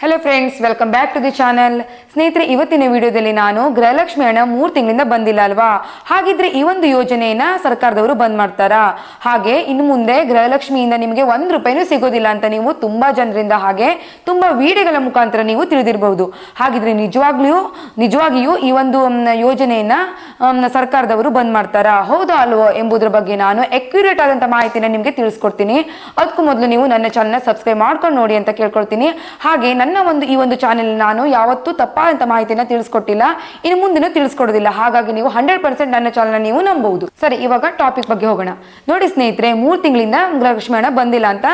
Hello friends welcome back to the channel ಸ್ನೇಹಿತರೆ, ಇವತ್ತಿನ ವಿಡಿಯೋದಲ್ಲಿ ನಾನು ಗೃಹಲಕ್ಷ್ಮಿ ಹಣ ಮೂರು ತಿಂಗಳಿಂದ ಬಂದಿಲ್ಲ ಅಲ್ವಾ? ಹಾಗಿದ್ರೆ ಈ ಒಂದು ಯೋಜನೆಯನ್ನ ಸರ್ಕಾರದವರು ಬಂದ್ ಮಾಡ್ತಾರಾ? ಹಾಗೆ ಇನ್ನು ಮುಂದೆ ಗೃಹಲಕ್ಷ್ಮಿಯಿಂದ ನಿಮಗೆ ಒಂದು ರೂಪಾಯಿನೂ ಸಿಗೋದಿಲ್ಲ ಅಂತ ನೀವು ತುಂಬಾ ಜನರಿಂದ ಹಾಗೆ ತುಂಬಾ ವಿಡಿಯೋಗಳ ಮುಖಾಂತರ ನೀವು ತಿಳಿದಿರಬಹುದು. ಹಾಗಿದ್ರೆ ನಿಜವಾಗ್ಲೂ, ನಿಜವಾಗಿಯೂ ಈ ಒಂದು ಯೋಜನೆಯನ್ನ ಸರ್ಕಾರದವರು ಬಂದ್ ಮಾಡ್ತಾರಾ? ಹೌದಾ ಅಲ್ವೋ ಎಂಬುದ್ರ ಬಗ್ಗೆ ನಾನು ಅಕ್ಯುರೇಟ್ ಆದಂತ ಮಾಹಿತಿನ ನಿಮಗೆ ತಿಳಿಸ್ಕೊಡ್ತೀನಿ. ಅದಕ್ಕೂ ಮೊದಲು ನೀವು ನನ್ನ ಚಾನಲ್ನ ಸಬ್ಸ್ಕ್ರೈಬ್ ಮಾಡ್ಕೊಂಡು ನೋಡಿ ಅಂತ ಕೇಳ್ಕೊಳ್ತೀನಿ. ಹಾಗೆ ನನ್ನ ಒಂದು, ಈ ಒಂದು ಚಾನೆಲ್ ನಾನು ಯಾವತ್ತೂ ತಪ್ಪಾದಂತ ಮಾಹಿತಿನ ತಿಳಿಸ್ಕೊಟ್ಟಿಲ್ಲ. ಇನ್ನು ಮುಂದಿನ ತಿಳಿಸ್ಕೊಡೋದಿಲ್ಲ. ಹಾಗಾಗಿ ನೀವು ಹಂಡ್ರೆಡ್ ಪರ್ಸೆಂಟ್ ನನ್ನ ಚಾನಲ್ನ ನೀವು ನಂಬಬಹುದು ಸರಿ, ಇವಾಗ ಟಾಪಿಕ್ ಬಗ್ಗೆ ಹೋಗೋಣ. ನೋಡಿ ಸ್ನೇಹಿತರೆ, ಮೂರು ತಿಂಗಳಿಂದ ಗೃಹಲಕ್ಷ್ಮಿ ಹಣ ಬಂದಿಲ್ಲ ಅಂತ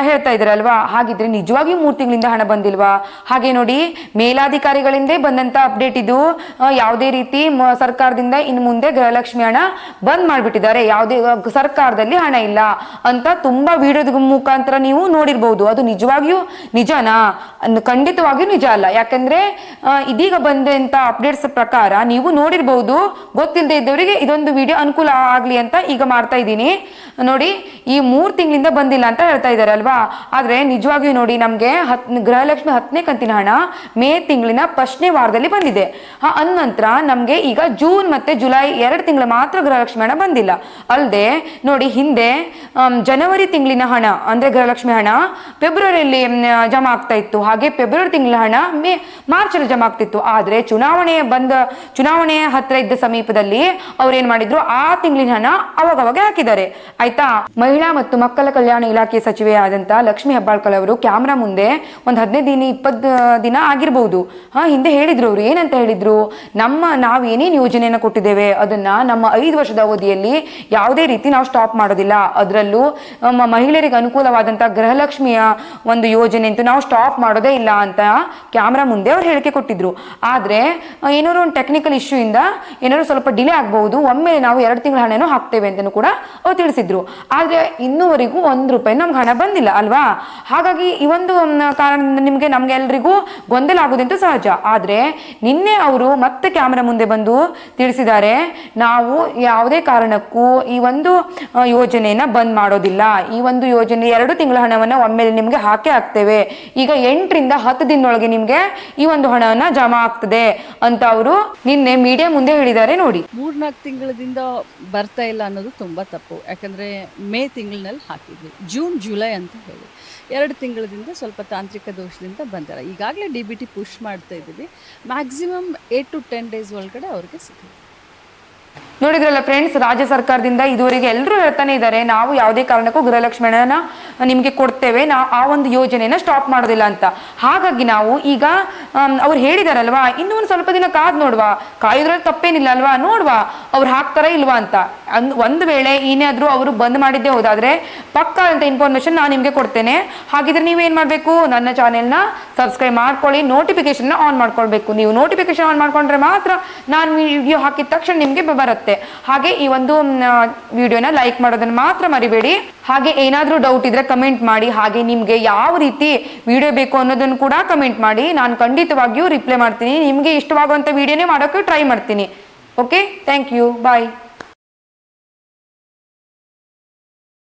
ಹೇಳ್ತಾ ಇದ್ರಲ್ವಾ? ಹಾಗಿದ್ರೆ ನಿಜವಾಗಿಯೂ ಮೂರು ತಿಂಗಳಿಂದ ಹಣ ಬಂದಿಲ್ವಾ? ಹಾಗೆ ನೋಡಿ ಮೇಲಾಧಿಕಾರಿಗಳಿಂದೇ ಬಂದಂತ ಅಪ್ಡೇಟ್ ಇದು. ಯಾವುದೇ ರೀತಿ ಮ- ಸರ್ಕಾರದಿಂದ ಇನ್ನು ಮುಂದೆ ಗೃಹಲಕ್ಷ್ಮಿ ಹಣ ಬಂದ್ ಮಾಡಿಬಿಟ್ಟಿದ್ದಾರೆ. ಯಾವುದೇ ಸರ್ಕಾರದಲ್ಲಿ ಹಣ ಇಲ್ಲ ಅಂತ ತುಂಬಾ ವಿಡಿಯೋದ ಮುಖಾಂತರ ನೀವು ನೋಡಿರ್ಬಹುದು ಅದು ನಿಜವಾಗಿಯೂ ನಿಜನಾ? ಖಂಡಿತವಾಗಿಯೂ ನಿಜ ಅಲ್ಲ. ಯಾಕಂದ್ರೆ ಇದೀಗ ಬಂದಂತ ಅಪ್ಡೇಟ್ಸ್ ಪ್ರಕಾರ ನೀವು ನೋಡಿರ್ಬಹುದು ಗೊತ್ತಿಲ್ಲದೆ ಇದ್ದವರಿಗೆ ಇದೊಂದು ವಿಡಿಯೋ ಅನುಕೂಲ ಆಗ್ಲಿ ಅಂತ ಈಗ ಮಾಡ್ತಾ ಇದ್ದೀನಿ. ನೋಡಿ, ಈ ಮೂರ್ ತಿಂಗಳಿಂದ ಬಂದಿಲ್ಲ ಅಂತ ಹೇಳ್ತಾ ಇದ್ದಾರೆ ಅಲ್ವಾ? ಆದ್ರೆ ನಿಜವಾಗಿಯೂ ನೋಡಿ, ನಮ್ಗೆ ಹತ್, ಗೃಹಲಕ್ಷ್ಮಿ ಹತ್ತನೇ ಕಂತಿನ ಹಣ ಮೇ ತಿಂಗಳಿನ ಫಸ್ಟ್ನೇ ವಾರದಲ್ಲಿ ಬಂದಿದೆ. ಆ ನಂತರ ನಮ್ಗೆ ಈಗ ಜೂನ್ ಮತ್ತೆ ಜುಲೈ ಎರಡು ತಿಂಗಳು ಮಾತ್ರ ಗೃಹಲಕ್ಷ್ಮಿ ಹಣ ಬಂದಿಲ್ಲ. ಅಲ್ಲದೆ ನೋಡಿ ಹಿಂದೆ ಜನವರಿ ತಿಂಗಳಿನ ಹಣ, ಅಂದ್ರೆ ಗೃಹಲಕ್ಷ್ಮಿ ಹಣ ಫೆಬ್ರವರಿಯಲ್ಲಿ ಜಮಾ ಆಗ್ತಾ ಇತ್ತು. ಹಾಗೆ ಫೆಬ್ರವರಿ ತಿಂಗಳ ಹಣ ಮೇ ಮಾರ್ಚ್ ಅಲ್ಲಿ ಜಮಾ ಆಗ್ತಿತ್ತು. ಆದ್ರೆ ಚುನಾವಣೆ ಬಂದ, ಚುನಾವಣೆ ಹತ್ರ ಇದ್ದ ಸಮೀಪದಲ್ಲಿ ಅವ್ರು ಏನ್ ಮಾಡಿದ್ರು? ಆ ತಿಂಗಳಿನ ಹಣ ಅವಾಗವಾಗ ಹಾಕಿದ್ದಾರೆ. ಆಯ್ತಾ? ಮಹಿಳಾ ಮತ್ತು ಮಕ್ಕಳ ಕಲ್ಯಾಣ ಇಲಾಖೆ ಸಚಿವೆ ಆದಂತ ಲಕ್ಷ್ಮಿ ಹೆಬ್ಬಾಳ್ಕರ್ ಅವರು ಕ್ಯಾಮ್ರಾ ಮುಂದೆ ಒಂದ್ ಹದಿನೈದು ದಿನ, ಇಪ್ಪತ್ತು ದಿನ ಆಗಿರ್ಬಹುದು ಹಾ, ಹಿಂದೆ ಹೇಳಿದ್ರು. ಅವ್ರು ಏನಂತ ಹೇಳಿದ್ರು? ನಮ್ಮ ನಾವು ಏನೇನು ಯೋಜನೆಯನ್ನ ಕೊಟ್ಟಿದ್ದೇವೆ. ಅದನ್ನ ನಮ್ಮ ಐದು ವರ್ಷದ ಅವಧಿಯಲ್ಲಿ ಯಾವುದೇ ರೀತಿ ನಾವು ಸ್ಟಾಪ್ ಮಾಡೋದಿಲ್ಲ. ಅದರಲ್ಲೂ ನಮ್ಮ ಮಹಿಳೆಯರಿಗೆ ಅನುಕೂಲವಾದಂತಹ ಗೃಹಲಕ್ಷ್ಮಿಯ ಒಂದು ಯೋಜನೆ ಅಂತೂ ನಾವು ಸ್ಟಾಪ್ ಮಾಡೋದೇ ಇಲ್ಲ ಅಂತ ಕ್ಯಾಮ್ರಾ ಮುಂದೆ ಅವ್ರು ಹೇಳಿಕೆ ಕೊಟ್ಟಿದ್ರು. ಆದ್ರೆ, ಏನಾದ್ರು ಒಂದು ಟೆಕ್ನಿಕಲ್ ಇಶ್ಯೂ ಇಂದ ಏನಾದ್ರು ಸ್ವಲ್ಪ ಡಿಲೇ ಆಗಬಹುದು, ಒಮ್ಮೆ ನಾವು ಎರಡು ತಿಂಗಳ ಹಣನೂ ಹಾಕ್ತೇವೆ ಅಂತಲೂ ಕೂಡ ಅವ್ರು ತಿಳಿಸಿದ್ರು. ಆದ್ರೆ ಇನ್ನೂವರೆಗೂ ಒಂದು ರೂಪಾಯಿ ನಮ್ಗೆ ಹಣ ಬಂದಿಲ್ಲ, ಅಲ್ವಾ? ಹಾಗಾಗಿ ಈ ಒಂದು ಕಾರಣದಿಂದ ನಿಮಗೆ ನಮ್ಗೆ ಎಲ್ರಿಗೂ ಗೊಂದಲ ಆಗುದಂತೂ ಸಹಜ. ಆದ್ರೆ ನಿನ್ನೆ ಅವರು ಮತ್ತೆ ಕ್ಯಾಮ್ರಾ ಮುಂದೆ ಬಂದು ತಿಳಿಸಿದ್ದಾರೆ, ನಾವು ಯಾವುದೇ ಕಾರಣಕ್ಕೂ ಈ ಒಂದು ಯೋಜನೆಯನ್ನು ಬಂದ್ ಮಾಡೋದಿಲ್ಲ. ಈ ಒಂದು ಯೋಜನೆ ಎರಡು ತಿಂಗಳ ಹಣವನ್ನ ಒಮ್ಮೆಲೆ ನಿಮ್ಗೆ ಹಾಕೇ ಹಾಕ್ತೇವೆ ಈಗ ಎಂಟರಿಂದ ಹತ್ತು ದಿನದೊಳಗೆ ನಿಮ್ಗೆ ಈ ಒಂದು ಹಣವನ್ನ ಜಮಾ ಆಗ್ತದೆ ಅಂತ ಅವರು ನಿನ್ನೆ ಮೀಡಿಯಾ ಮುಂದೆ ಹೇಳಿದ್ದಾರೆ ನೋಡಿ. ಮೂರ್ನಾಲ್ಕು ತಿಂಗಳದಿಂದ ಬರ್ತಾ ಇಲ್ಲ ಅನ್ನೋದು ತುಂಬ ತಪ್ಪು. ಯಾಕಂದರೆ ಮೇ ತಿಂಗಳಿನಲ್ಲಿ ಹಾಕಿದ್ವಿ. ಜೂನ್, ಜುಲೈ ಅಂತ ಹೇಳಿ. ಎರಡು ತಿಂಗಳದಿಂದ ಸ್ವಲ್ಪ ತಾಂತ್ರಿಕ ದೋಷದಿಂದ ಬಂದಿಲ್ಲ ಈಗಾಗಲೇ ಡಿ ಬಿ ಟಿ ಪುಷ್ ಮಾಡ್ತಾ ಇದ್ದೀವಿ. Maximum eight to ten days ಒಳಗಡೆ ಅವ್ರಿಗೆ ಸಿಗುತ್ತೆ. ನೋಡಿದ್ರಲ್ಲ ಫ್ರೆಂಡ್ಸ್ ರಾಜ್ಯ ಸರ್ಕಾರದಿಂದ ಇದುವರೆಗೆ ಎಲ್ಲರೂ ಹೇಳ್ತಾನೆ ಇದ್ದಾರೆ ನಾವು ಯಾವುದೇ ಕಾರಣಕ್ಕೂ ಗೃಹಲಕ್ಷ್ಮಿ ಹಣನ ನಿಮಗೆ ಕೊಡ್ತೇವೆ. ನಾವು ಆ ಒಂದು ಯೋಜನೆಯನ್ನು ಸ್ಟಾಪ್ ಮಾಡೋದಿಲ್ಲ ಅಂತ. ಹಾಗಾಗಿ ನಾವು ಈಗ ಅವ್ರು ಹೇಳಿದಾರಲ್ವಾ, ಇನ್ನೂ ಒಂದು ಸ್ವಲ್ಪ ದಿನ ಕಾದ್ ನೋಡ್ವಾ. ಕಾಯೋದ್ರಲ್ಲಿ ತಪ್ಪೇನಿಲ್ಲ ಅಲ್ವಾ? ನೋಡ್ವಾ. ಅವ್ರು ಹಾಕ್ತಾರ ಇಲ್ವಾ ಅಂತ. ಒಂದು ವೇಳೆ ಏನಾದರೂ ಅವರು ಬಂದ್ ಮಾಡಿದ್ದೇ ಹೋದಾದ್ರೆ ಪಕ್ಕ ಅಂತ ಇನ್ಫಾರ್ಮೇಶನ್ ನಾನು ನಿಮಗೆ ಕೊಡ್ತೇನೆ. ಹಾಗಿದ್ರೆ ನೀವೇನು ಮಾಡಬೇಕು? ನನ್ನ ಚಾನೆಲ್ನ ಸಬ್ಸ್ಕ್ರೈಬ್ ಮಾಡ್ಕೊಳ್ಳಿ ನೋಟಿಫಿಕೇಶನ್ನ ಆನ್ ಮಾಡ್ಕೊಳ್ಬೇಕು. ನೀವು ನೋಟಿಫಿಕೇಶನ್ ಆನ್ ಮಾಡ್ಕೊಂಡ್ರೆ ಮಾತ್ರ ನಾನು ವಿಡಿಯೋ ಹಾಕಿದ ತಕ್ಷಣ ನಿಮಗೆ ಬರುತ್ತೆ. ಹಾಗೆ ಈ ಒಂದು ವಿಡಿಯೋನ ಲೈಕ್ ಮಾಡೋದನ್ನು ಮಾತ್ರ ಮರಿಬೇಡಿ. ಹಾಗೆ ಏನಾದರೂ ಡೌಟ್ ಇದ್ರೆ ಕಮೆಂಟ್ ಮಾಡಿ, ಹಾಗೆ ನಿಮಗೆ ಯಾವ ರೀತಿ ವಿಡಿಯೋ ಬೇಕು ಅನ್ನೋದನ್ನು ಕೂಡ ಕಮೆಂಟ್ ಮಾಡಿ. ನಾನು ಖಂಡಿತವಾಗಿಯೂ ರಿಪ್ಲೈ ಮಾಡ್ತೀನಿ. ನಿಮಗೆ ಇಷ್ಟವಾಗುವಂಥ ವಿಡಿಯೋನೇ ಮಾಡೋಕ್ಕೆ ಟ್ರೈ ಮಾಡ್ತೀನಿ. Okay thank you bye